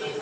どうぞ。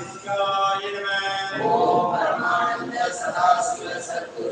Ratika Yeneme. O Paramahansa Sadasiva Sadguru.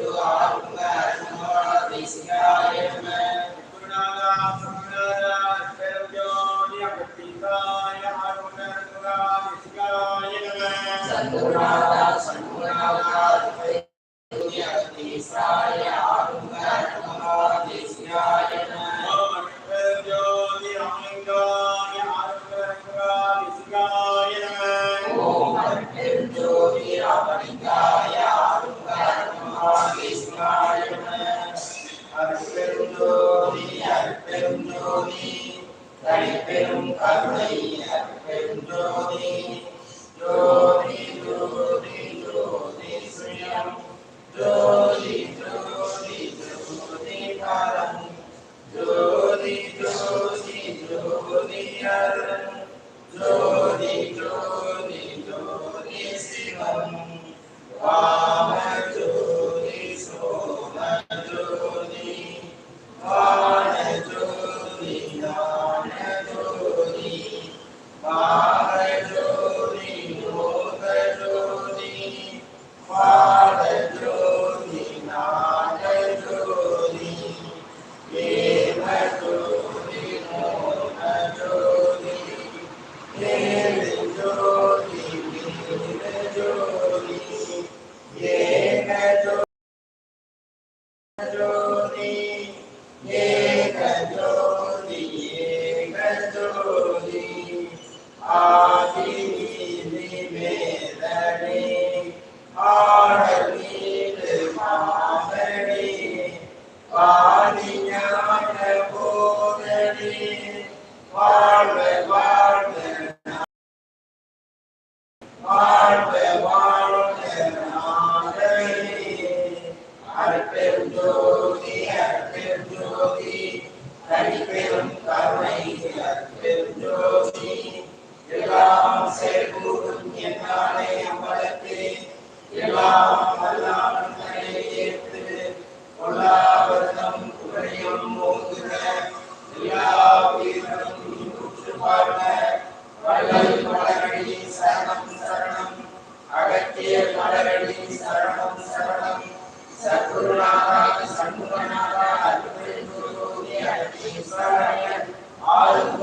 ஆளும்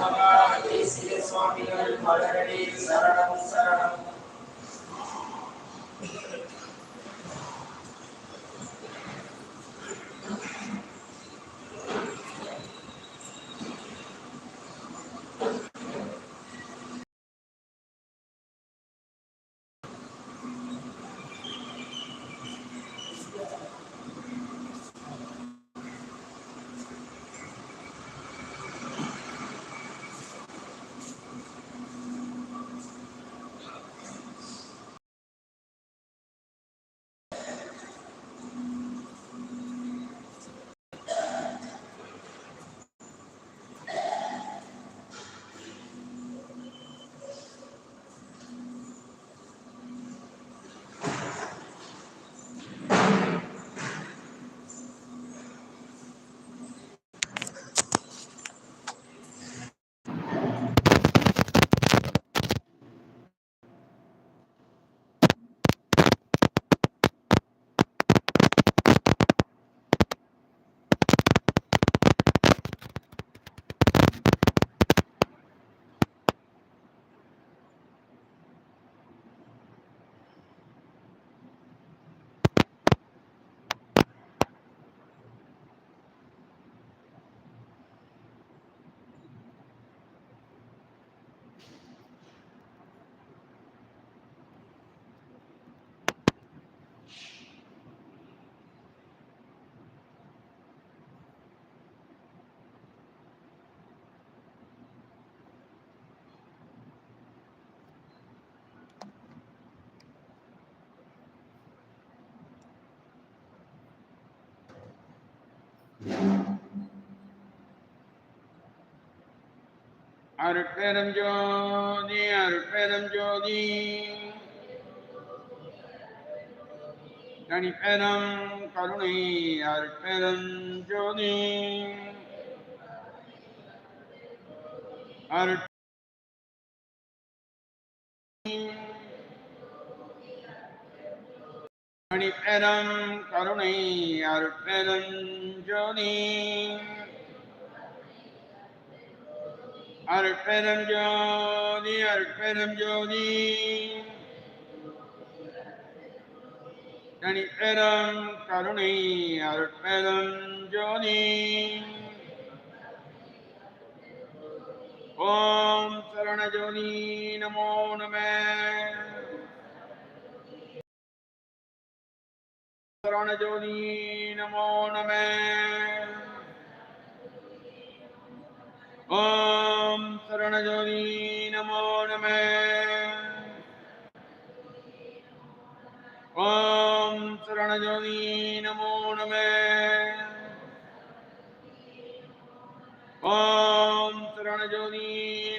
மகாதேசிக சுவாமிகள் மலரடி अर्पणम ज्योति अर्पणम ज्योति। गणिपणं करुणे अर्पणम ज्योति। अर्प गणिपणं करुणे अर्पणं ज्योति। അർപ്പണം ജ്യോതി അർപ്പണം ജ്യോതി തണിപ്പരം കരുണൈ അർപ്പണം ജ്യോതി ഓം ശരണജ്യോതി നമോ നമേ ശരണജ്യോതി നമോ നമേ ஓம் சரணஜோதி நமோ நம ஓம் சரணஜோதி நமோ நம ஓம் சரணஜோதி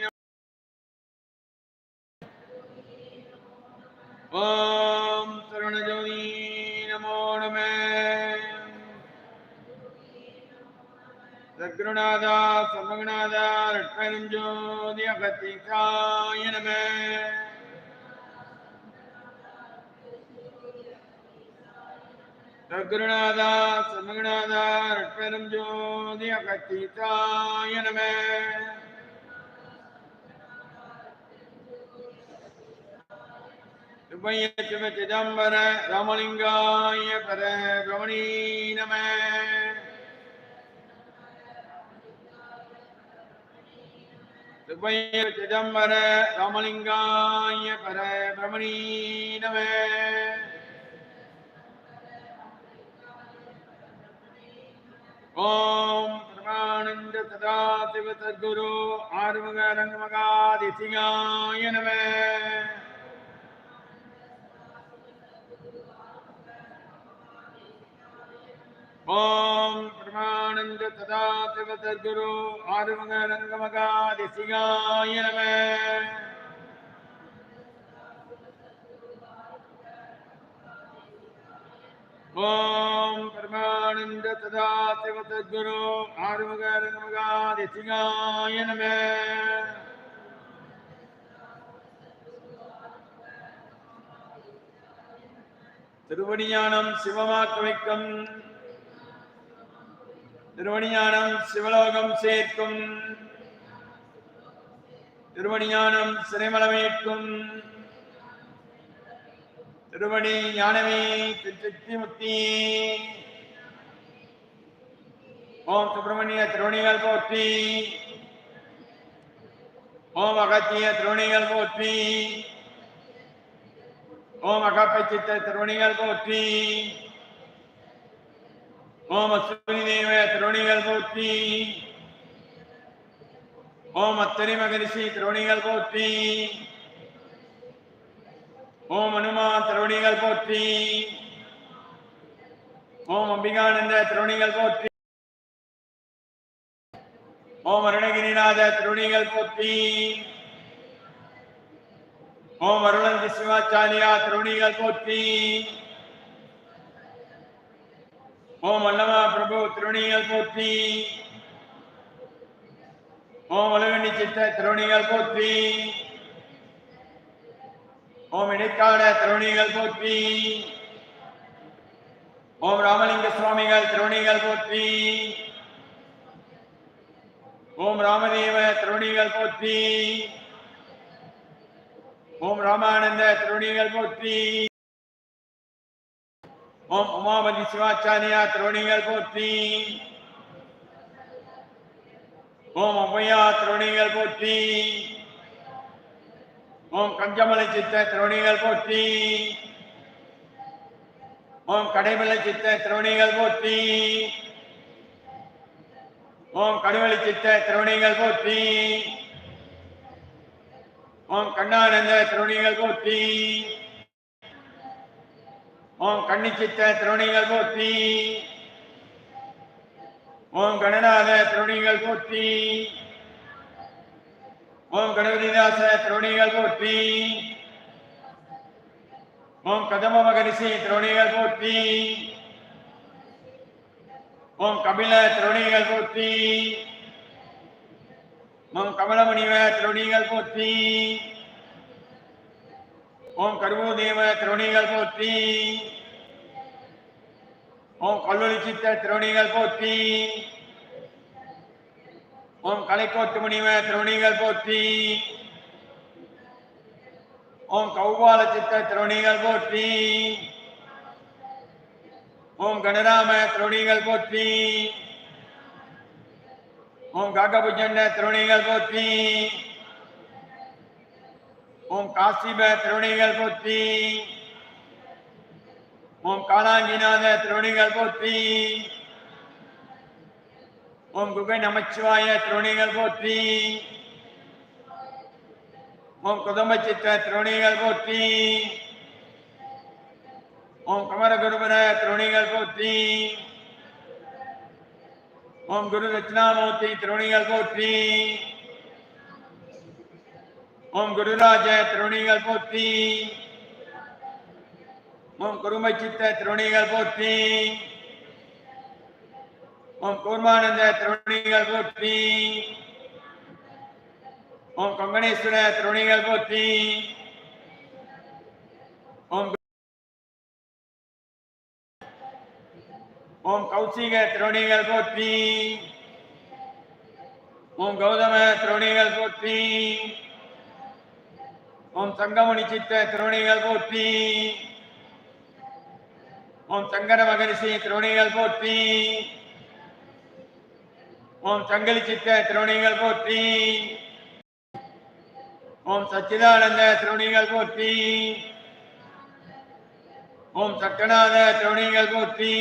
நம ஓம் சத்குருநாதா சர்வகுநாதா ரட்பெரும் அகத்திகாய நம. சத்குருநாதா சர்வகுநாதா ரட்பெரும் அகத்திகாய நம. சுபைய சிதம்பர ராமலிங்காய பர ரமணீ நம. சிதம்பர ராமலிங்காய பர பிரமணீ நம ஓம் பிரமானந்த சதா சதாசிவ சத்குரு ஆறுமுக ரங்கமகாதிசிகாய நம. ஓம் பிரமானந்த சதாசிவ சத்குரு ஆறுமுக ரங்கமகாதி சிகாய நம ஓம் பிரமானந்த சதாசிவ சத்குரு ஆறுமுக ரங்கமகாதி சிகாய நம திருவடிஞானம் சிவமாக்க திருவணியானம் சிவலோகம் சேர்க்கும். திருவணியானம் சிறைமலமேற்கும். திருவடி ஞானமே திருச்சி முத்தி ஓம் சுப்பிரமணிய திருவணிகள் போற்றி. ஓம் அகத்திய திருவணிகள் போற்றி. ஓம் அகப்பச்சித்த திருவணிகள் போற்றி. ஓம் அஸ்வினி தேவ திருவணிகள் போற்றி. ஓம் அத்தரி மகரிஷி திருவணிகள் போற்றி. ஓம் அனுமா திருவணிகள் போற்றி. ஓம் அம்பிகானந்த திருவணிகள் போற்றி. ஓம் அருணகிரிநாத திருவணிகள் போற்றி. ஓம் அருளந்தி சிவாச்சாரியா திருவணிகள் போற்றி. ஓம் அல்லவா பிரபு திருவணிகள் போற்றி. ஓம் அலுவணி சித்த திருவணிகள் போற்றி. ஓம் இடைக்கால திருவணிகள் போற்றி. ஓம் ராமலிங்க சுவாமிகள் திருவணிகள் போற்றி. ஓம் ராமதேவ திருவணிகள் போற்றி. ஓம் ராமானந்த திருவணிகள் போற்றி. ஓம் உமாபதி சிவாச்சாரியா திருவணிகள் போற்றி. ஓம் அவ்வையா திருவணிகள் போற்றி. ஓம் கஞ்சமலை சித்த திருவணிகள் போற்றி. ஓம் கடைமலை சித்த திருவணிகள் போற்றி. ஓம் கடுவழி சித்த திருவணிகள் போற்றி. ஓம் கண்ணானந்த திருவணிகள் போற்றி. ஓம் கண்ணிச்சித்த திருவணிகள் போற்றி. ஓம் கணநாத திருவடிகள் போற்றி. ஓம் கணபதிதாச திருவடிகள் போற்றி. ஓம் கதம மகரிஷி திருவடிகள் போற்றி. ஓம் கபில திருவடிகள் போற்றி. ஓம் கமலமணிவ திருவடிகள் போற்றி. ஓம் கருவோதேவ திருவணிகள் போற்றி. ஓம் கல்லூரி சித்த திருவணிகள் போற்றி. ஓம் கலைக்கோட்டு முனிவ திருவணிகள் போற்றி. ஓம் கௌபால சித்த திருவணிகள் போற்றி. ஓம் கணராம திருவணிகள் போற்றி. ஓம் காக்கபுஜண்ட திருவணிகள் போற்றி. ஓம் காசிப திருவணிகள் போற்றி. ஓம் காலாங்கிநாத திருவணிகள் போற்றி. ஓம் குகை நமச்சிவாய திருவணிகள் போற்றி. ஓம் குதம்ப சித்த திருவணிகள் போற்றி. ஓம் குமரகுருபர திருவணிகள் போற்றி. ஓம் குரு தட்சிணாமூர்த்தி திருவணிகள் போற்றி. ஓம் குருராஜ திருவடிகள் போற்றி. ஓம் குருமை சித்த திருவடிகள் போற்றி. ஓம் கூர்மானந்த திருவடிகள் போற்றி. ஓம் கொங்கணேஸ்வர திருவடிகள் போற்றி. ஓம் ஓம் கௌசிக திருவடிகள் போற்றி. ஓம் கௌதம திருவடிகள் போற்றி. ஓம் சங்கமணி சித்த திருவணிகள் போற்றி. ஓம் சங்கர மகரிஷி திருவணிகள் போற்றி. ஓம் சங்கலி சித்த திருவணிகள் போற்றி. ஓம் சச்சிதானந்த திருவணிகள் போற்றி. ஓம் சக்கநாத திருவணிகள் போற்றி.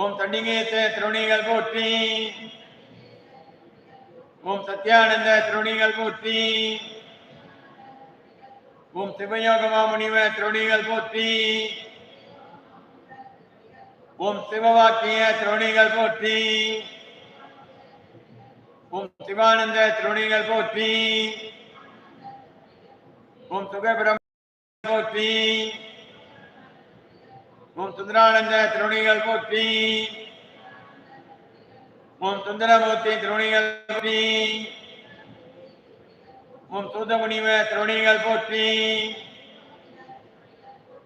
ஓம் தண்டிகேச திருவணிகள் போற்றி. ஓம் சத்யானந்த திருணிகள் போற்றி. ஓம் சிவயோகமா முனிவ திருணிகள் போற்றி. ஓம் சிவவாக்கிய திருணிகள் போற்றி. ஓம் சிவானந்த திருணிகள் போற்றி. ஓம் சுகபிரம் போற்றி. ஓம் சுந்தரானந்த திருணிகள் போற்றி. ஓம் சுந்தரமூர்த்தி திருவணிகள் போற்றி. ஓம் சூதமுனிவ திருவணிகள் போற்றி.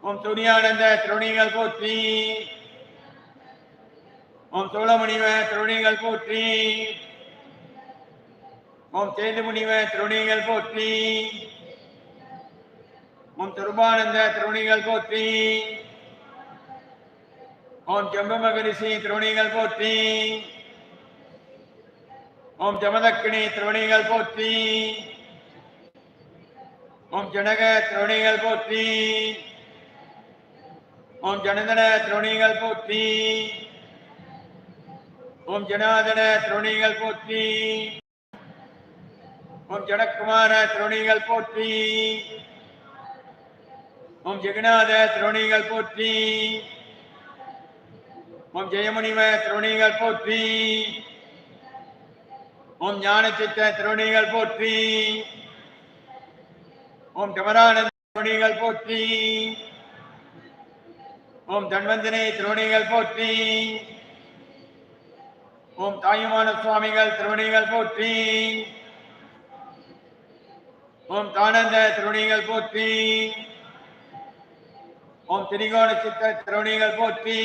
ஓம் துணியானந்த திருவணிகள் போற்றி. ஓம் சோழமுனிவ திருவணிகள் போற்றி. ஓம் சேதுமுனிவ திருவணிகள் போற்றி. ஓம் துருபானந்த திருவணிகள் போற்றி. ஓம் ஜம்ப மகரிஷி திருவடிகள் போற்றி. ஓம் ஜமதக்கினி திருவணிகள் போற்றி. ஓம் ஜனக திருவணிகள் போற்றி. ஓம் ஜனதன திருவணிகள் போற்றி. ஓம் ஜனாதன திருவணிகள் போற்றி. ஓம் ஜனக்குமார திருவணிகள் போற்றி. ஓம் ஜெகநாத திருவணிகள் போற்றி. ஓம் ஜெயமுனிவ திருவணிகள் போற்றி. ஓம் ஞானச்சித்த திருவடிகள் போற்றி. ஓம் கமரானந்த திருவடிகள் போற்றி. ஓம் தன்வந்தனை திருவடிகள் போற்றி. ஓம் தாயுமான சுவாமிகள் திருவடிகள் போற்றி. ஓம் தானந்த திருவடிகள் போற்றி. ஓம் திரிகோண சித்த திருவடிகள் போற்றி.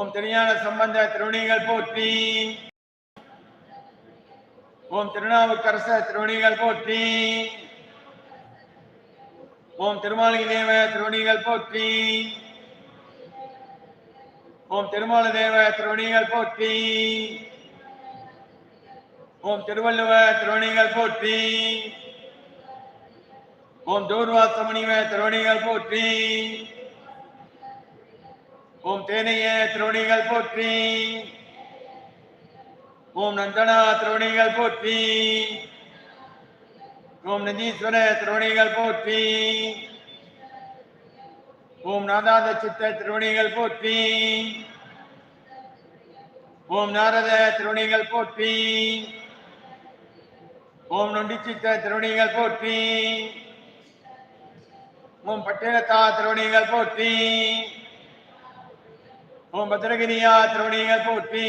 ஓம் திருஞான சம்பந்த திருவணிகள் போற்றி. ஓம் திருநாவுக்கரச திருவணிகள் போற்றி. ஓம் திருமாலிகை தேவ திருவணிகள் போற்றி. ஓம் திருமால தேவ திருவணிகள் போற்றி. ஓம் திருவள்ளுவ திருவணிகள் போற்றி. ஓம் தூர்வாசமணிவ திருவணிகள் போற்றி. ஓம் தேனைய திருவணிகள் போற்றி. ஓம் நந்தனா திருவணிகள் போற்றி. ஓம் நந்தீஸ்வர திருவணிகள் போற்றி. ஓம் நாதாத சித்த திருவணிகள் போற்றி. ஓம் நாரத திருவணிகள் போற்றி. ஓம் நொண்டி சித்த திருவணிகள் போற்றி. ஓம் பட்டேலத்தா திருவணிகள் போற்றி. ஓம் பத்ரகிரியா திருவணிகள் போற்றி.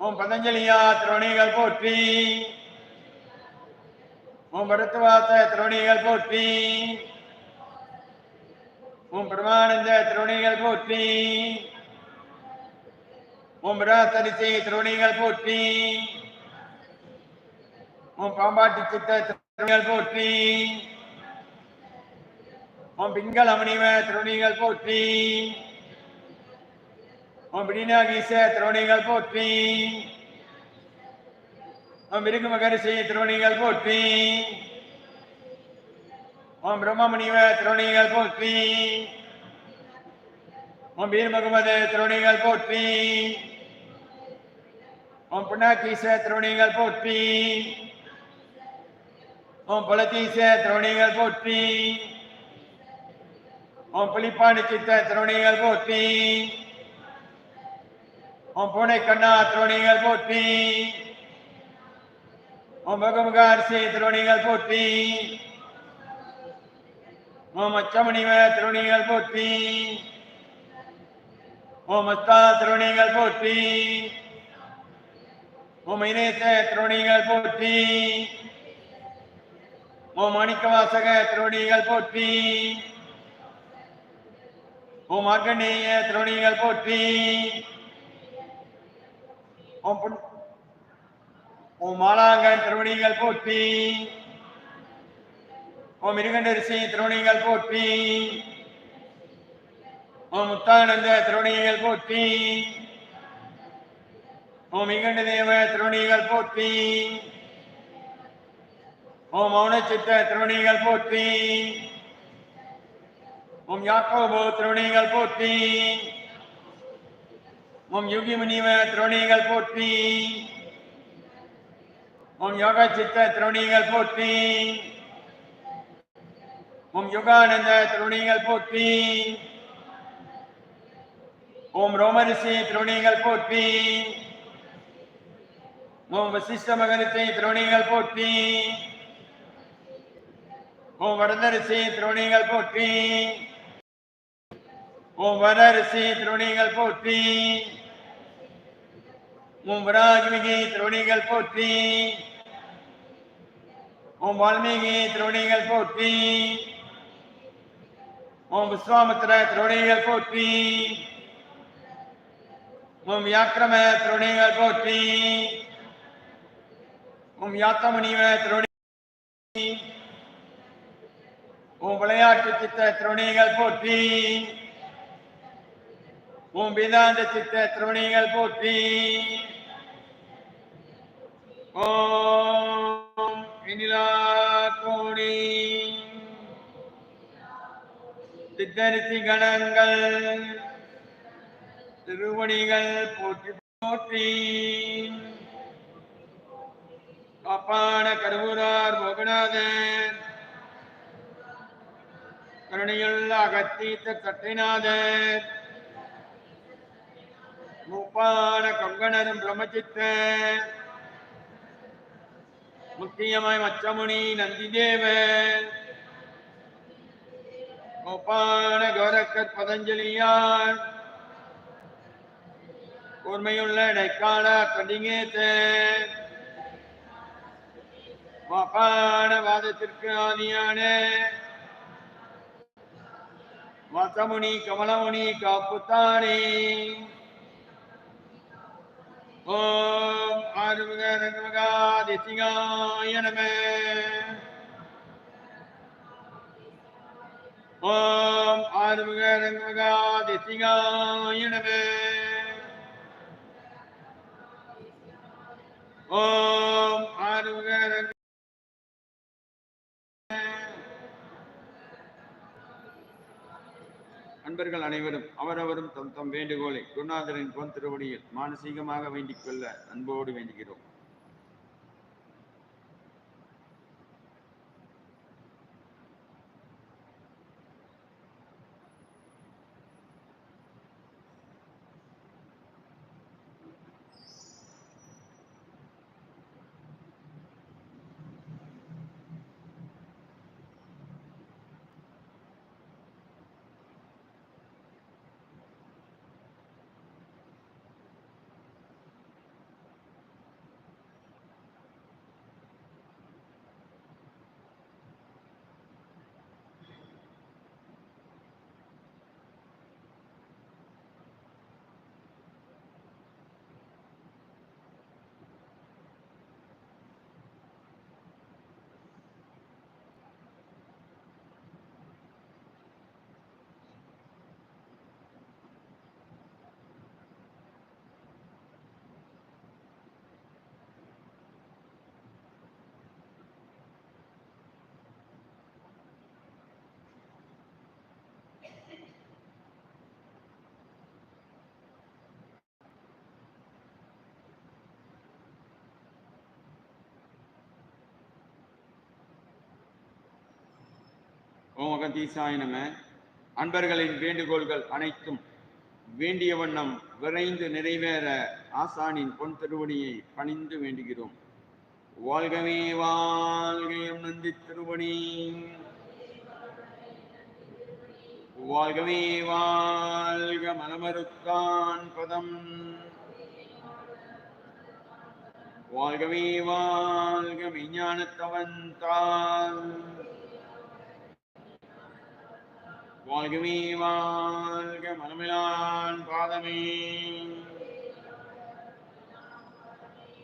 ஓம் பதஞ்சலியா திருவணிகள் போற்றி. ஓம் பரத்துவாச திருவணிகள் போற்றி. ஓம் பிரமானந்த திருவணிகள் போற்றி. ஓம் விராசரிசி திருவணிகள் போற்றி. ஓம் பாம்பாட்டி சித்த திருவணிகள் போற்றி. உன் பிங்கள் அமணிவ திருவணிகள் போற்றி. ஓம் பிடிநாகீச திருவணிகள் போற்றி. உன் விருகு மகரிஷி திருவணிகள் போற்றி. உன் பிரம்மமணிவ திருவணிகள் போற்றி. உன் வீர் முகமது திருவணிகள் போற்றி. உன் புண்ணாக்கீச திருவணிகள் போற்றி. உன் புலத்தீச திருவணிகள் போற்றி. ஓம் புலிப்பாண்டி சித்த திருவணிகள் போற்றி ஓம் பூனை கண்ணா திருவணிகள் போற்றி ஓம் முகமுக திருவணிகள் போற்றி ஓம் அச்சமணிவ திருவணிகள் போற்றி ஓம் அஸ்தா திருவணிகள் போற்றி ஓம் இனேச திருவணிகள் போற்றி ஓம் மாணிக்கவாசக திருவணிகள் போற்றி ஓம் மார்க்கண்டேய திருவணிகள் போற்றி. ஓம் புன் ஓம் மாலாங்கன் திருவணிகள் போற்றி. ஓம் இருகண்டரிசி திருவணிகள் போற்றி. ஓம் முத்தானந்த திருவணிகள் போற்றி. ஓம் இகண்ட தேவ திருவணிகள் போற்றி. ஓம் மௌனச்சித்த திருவணிகள் போற்றி. உம் யாக்கோபு திருவணிகள் போற்றி. உம் யுகி முனிவ திருவணிகள் போற்றி. உம் யோக சித்த திருவணிகள் போற்றி. உம் யுகானந்த திருவணிகள் போற்றி. ஓம் ரோமரிசி திருவணிகள் போற்றி. ஓம் வசிஷ்ட மகரிஷி திருவணிகள் போற்றி. ஓம் வரதரிசி திருவணிகள் போற்றி. ஓம் திருவணிகள் போற்றி. ஓம் திருவணிகள் போற்றி. ஓம் வால்மீகி திருவணிகள் போற்றி. ஓம் விஸ்வாமித்திர திருவணிகள் போற்றி. ஓம் வியாக்கிரம திருவணிகள் போற்றி. ஓம் யாத்தமுனிவ திருவணி ஓம் விளையாட்டு சித்த திருவணிகள் போற்றி. ஓம் வேதாந்த சித்த திருமணிகள் போற்றி. ஓம் இனிலா கோடி. சித்தரிசி கணங்கள் திருமணிகள் போற்றி போற்றி. காப்பான கருவூரார் மோகநாதன் கருணையுள்ள அகத்தீத்த சட்டைநாதன் மூப்பான கங்கணரும் பிரம்மச்சித்தன் முக்கியமாய் மச்சமுனி நந்திதேவன் கோப்பான கௌரக்கர் பதஞ்சலியார். கூர்மையுள்ள இடைக்கால கண்டிங்கேத்தன் வாப்பான வாதத்திற்கு ஆதியான. வாசமுனி கமலமுனி காப்புத்தானே. ஓம் ஆறுமுக ரங்கமகா திசிகாய நம. ஓம் ஆறுமுக ரங்கமகா திசிகாய நம. ஓம் ஆறுமுக அன்பர்கள் அனைவரும் அவரவரும் தம் தம் வேண்டுகோளை குருநாதரின் பொன் திருவடியில் மானசீகமாக வேண்டிக் கொள்ள அன்போடு வேண்டுகிறோம். ஓமகதீசாய நம. அன்பர்களின் வேண்டுகோள்கள் அனைத்தும் வேண்டிய வண்ணம் விரைந்து நிறைவேற ஆசானின் பொன் திருவடியை பணிந்து வேண்டுகிறோம். வாழ்கவே வாழ்கையும் நந்தி திருவடி. வாழ்கவே வாழ்க மலமருத்தான் பதம். வாழ்கவே வாழ்க விஞ்ஞானத்தவன் தான் வாழ்கவே வாழ்க மனமிலான் பாதமே.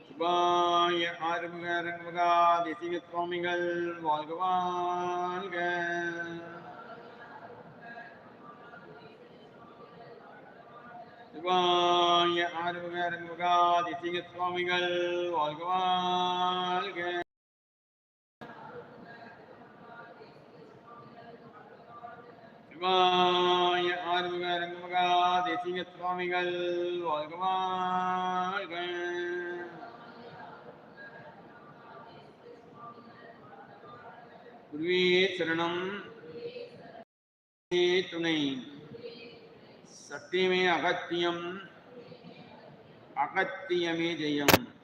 சிவாய ஆறுமுக அரங்கமுகா தேசிக சுவாமிகள் வாழ்க வாழ்க. சிவாய ஆறுமுக அரங்கமுகா தேசிக சுவாமிகள் வாழ்க வாழ்க. சிவாய ஆறுமுக அரங்கமுகா தேசிக சுவாமிகள் வாழ்க வாழ்க குருவே சரணம். குருவே துணை. சத்தியமே அகத்தியம். அகத்தியமே ஜெயம்.